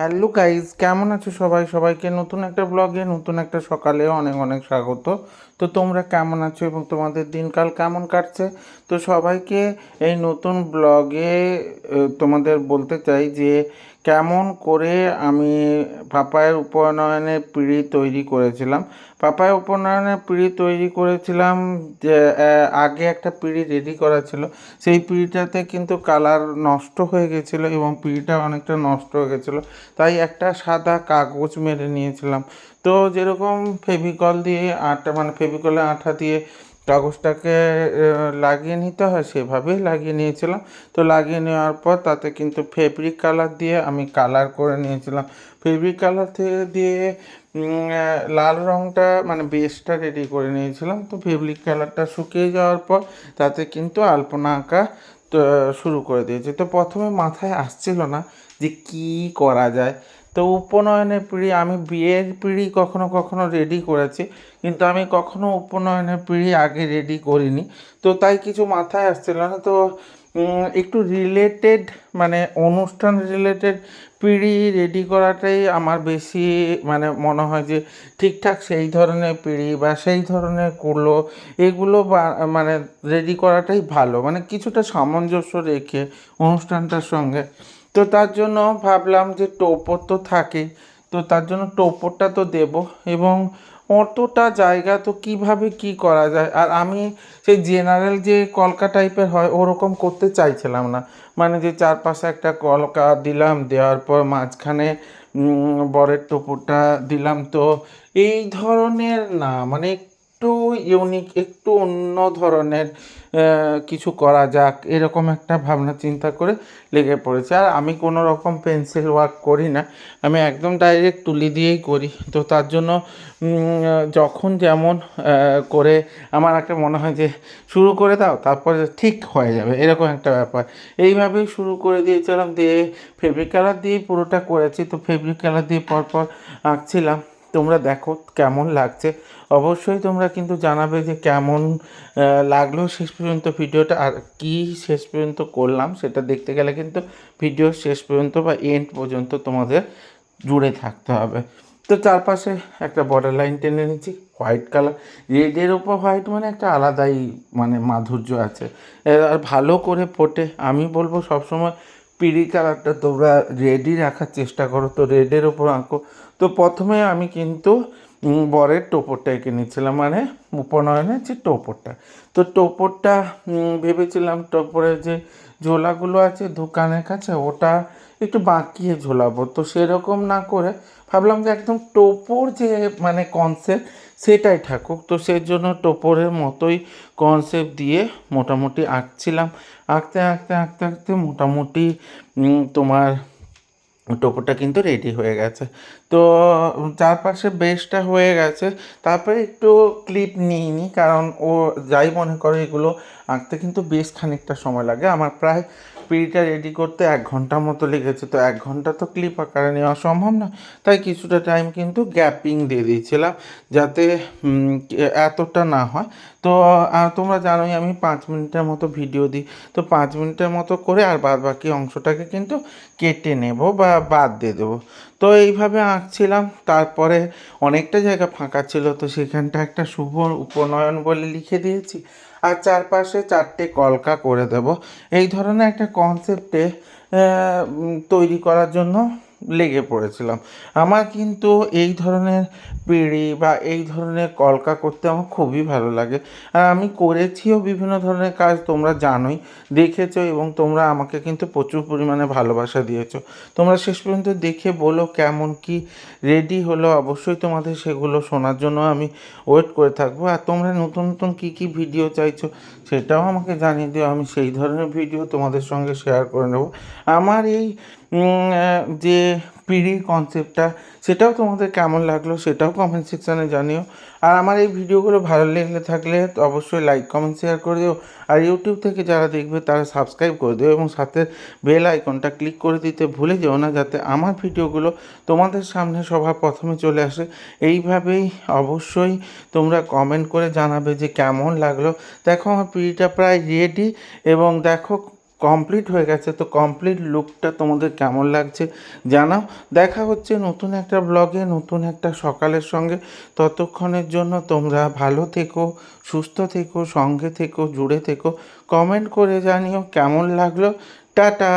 Hello guys কেমন আছো সবাই? সবাইকে নতুন একটা ব্লগে নতুন একটা সকালে অনেক অনেক স্বাগত। তো তোমরা কেমন আছো এবং তোমাদের দিনকাল কেমন কাটছে? তো সবাইকে এই নতুন ব্লগে তোমাদের বলতে চাই যে কেমন করে আমি পাপায়ের উপনয়নের পিঁড়ি তৈরি করেছিলাম? পাপায়ের উপনয়নের পিঁড়ি তৈরি করেছিলাম, যে আগে একটা পিঁড়ি রেডি করা ছিল। সেই পিঁড়িটাতে কিন্তু কালার নষ্ট হয়ে গেছিল এবং পিঁড়িটা অনেকটা নষ্ট হয়ে গেছিল। তাই একটা সাদা কাগজ মেরে নিয়েছিলাম। তো যেরকম ফেভিকল দিয়ে আটা মানে ফেভিকলে আঠা দিয়ে কাগজটাকে লাগিয়ে নিতে হয়, সেভাবেই লাগিয়ে নিয়েছিলাম। তো লাগিয়ে নেওয়ার পর তাতে কিন্তু ফেব্রিক কালার দিয়ে আমি কালার করে নিয়েছিলাম। ফেব্রিক কালার থেকে দিয়ে লাল রঙটা মানে বেসটা রেডি করে নিয়েছিলাম। তো ফেব্রিক কালারটা শুকিয়ে যাওয়ার পর তাতে কিন্তু আলপনা আঁকা শুরু করে দিয়েছে। তো প্রথমে মাথায় আসছিল না যে কি করা যায়। তো উপনয়নের পিঁড়ি, আমি বিয়ের পিঁড়ি কখনো কখনো রেডি করেছি, কিন্তু আমি কখনো উপনয়নের পিঁড়ি আগে রেডি করিনি। তো তাই কিছু মাথায় আসছিল না। তো একটু রিলেটেড মানে অনুষ্ঠান রিলেটেড পিঁড়ি রেডি করাটাই আমার বেশি মানে মনে হয় যে ঠিকঠাক সেই ধরনের পিঁড়ি বা সেই ধরনের কুলো এগুলো মানে রেডি করাটাই ভালো। মানে কিছুটা সামঞ্জস্য রেখে অনুষ্ঠানটার সঙ্গে। তো তার জন্য ভাবলাম যে টোপর তো থাকে, তো তার জন্য টোপরটা তো দেব এবং অতটা জায়গা তো কীভাবে কি করা যায়? আর আমি সেই জেনারেল যে কলকা টাইপের হয়, ওরকম করতে চাইছিলাম না। মানে যে চারপাশে একটা কলকা দিলাম, দেওয়ার পর মাঝখানে বরের টোপুরটা দিলাম, তো এই ধরনের না মানে একটু ইউনিক একটু অন্য ধরনের কিছু করা যাক, এরকম একটা ভাবনা, চিন্তা করে লেগে পড়েছে। আর আমি কোনো রকম পেন্সিল ওয়ার্ক করি না। আমি একদম ডাইরেক্ট তুলি দিয়েই করি। তো তার জন্য যখন যেমন করে আমার একটা মনে হয় যে, শুরু করে দাও, তারপরে ঠিক হয়ে যাবে। এরকম একটা ব্যাপার। এইভাবেই শুরু করে দিয়েছিলাম। দিয়ে ফেব্রিক কালার দিয়েই পুরোটা করেছি। তো ফেব্রিক কালার দিয়ে পরপর আঁকছিলাম। তোমরা দেখো কেমন লাগছে। অবশ্যই তোমরা কিন্তু জানাবে যে কেমন লাগল শেষ পর্যন্ত ভিডিওটা আর কি শেষ পর্যন্ত করলাম সেটা দেখতে গেলে কিন্তু ভিডিও শেষ পর্যন্ত বা এন্ড পর্যন্ত তোমাদের জুড়ে থাকতে হবে। তো চারপাশে একটা বর্ডার লাইন টেনে নিচ্ছি হোয়াইট কালার রেডের ওপর হোয়াইট মানে একটা আলাদাই মানে মাধুর্য আছে। আর ভালো করে ফোটে, আমি বলব সবসময় পিড়ি কালারটা তোমরা রেডি রাখার চেষ্টা করো। তো রেডের ওপর আঁকো। তো প্রথমে আমি কিন্তু বরের টোপরটা এঁকে নিচ্ছিলাম। মানে উপনয়নের যে টোপরটা। তো টোপরটা ভেবেছিলাম টোপরের যে ঝোলাগুলো আছে দোকানের কাছে, ওটা একটু বাঁকিয়ে ঝোলাবো। তো সেরকম না করে ভাবলাম যে একদম টোপর যে মানে কনসেপ্ট সেটাই থাকুক। তো সেই জন্য টোপরের মতোই কনসেপ্ট দিয়ে মোটামুটি আঁকছিলাম। আঁকতে আঁকতে আঁকতে আঁকতে মোটামুটি তোমার টোপরটা কিন্তু রেডি হয়ে গেছে। তো চারপাশে বেসটা হয়ে গেছে। তারপরে একটু ক্লিপ নিইনি কারণ ও যাই মনে করে এগুলো আঁকতে কিন্তু বেশ খানিকটা সময় লাগে। আমার প্রায় পিড়িটা রেডি করতে এক ঘণ্টার মতো লেগেছে, তো এক ঘণ্টা তো ক্লিপ আকারে নেওয়া সম্ভব না তাই কিছুটা টাইম কিন্তু গ্যাপিং দিয়ে দিয়েছিলাম যাতে এতটা না হয়। তো তোমরা জানোই আমি পাঁচ মিনিটের মতো ভিডিও দিই। তো পাঁচ মিনিটের মতো করে আর বাদ বাকি অংশটাকে কিন্তু কেটে নেব বা বাদ দিয়ে দেবো। তো এইভাবে আঁকছিলাম, তারপরে অনেকটা জায়গা ফাঁকা ছিল, তো সেখানটা একটা শুভ উপনয়ন বলে লিখে দিয়েছি। আর চারপাশে চারটে কলকা করে দেব। এই ধরনের একটা কনসেপ্টে তৈরি করার জন্য লেগে পড়েছিলাম। আমার কিন্তু এই ধরনের পিঁড়ি বা এই ধরনের কলকা করতে আমার খুবই ভালো লাগে। আর আমি করেছিও বিভিন্ন ধরনের কাজ, তোমরা জানোই, দেখেছ এবং তোমরা আমাকে কিন্তু প্রচুর পরিমাণে ভালোবাসা দিয়েছ। তোমরা শেষ পর্যন্ত দেখে বলো কেমন কি রেডি হলো। অবশ্যই তোমাদের সেগুলো শোনার জন্য আমি ওয়েট করে থাকব। আর তোমরা নতুন নতুন কী কী ভিডিও চাইছো সেটাও আমাকে জানিয়ে দিও, আমি সেই ধরনের ভিডিও তোমাদের সঙ্গে শেয়ার করে নেব। আমার এই যে পিড়ির কনসেপ্টটা সেটাও তোমাদের কেমন লাগল সেটাও কমেন্ট সেকশানে জানিও। আর আমার এই ভিডিওগুলো ভালো লেগে থাকলে অবশ্যই লাইক কমেন্ট শেয়ার করে দিও। আর ইউটিউব থেকে যারা দেখবে তারা সাবস্ক্রাইব করে দিও এবং সাথে বেল আইকনটা ক্লিক করে দিতে ভুলে যেও না যাতে আমার ভিডিওগুলো তোমাদের সামনে সবার প্রথমে চলে আসে। এইভাবেই অবশ্যই তোমরা কমেন্ট করে জানাবে যে কেমন লাগল। দেখো আমার পিড়িটা প্রায় রেডি এবং দেখো কমপ্লিট হয়ে গেছে, তো কমপ্লিট লুকটা তোমাদের কেমন লাগছে জানাও। দেখা হচ্ছে নতুন একটা ব্লগে নতুন একটা সকালের সঙ্গে। ততক্ষণের জন্য তোমরা ভালো থেকো, সুস্থ থেকো, সঙ্গে থেকো, জুড়ে থেকো। কমেন্ট করে জানিও কেমন লাগল। টাটা!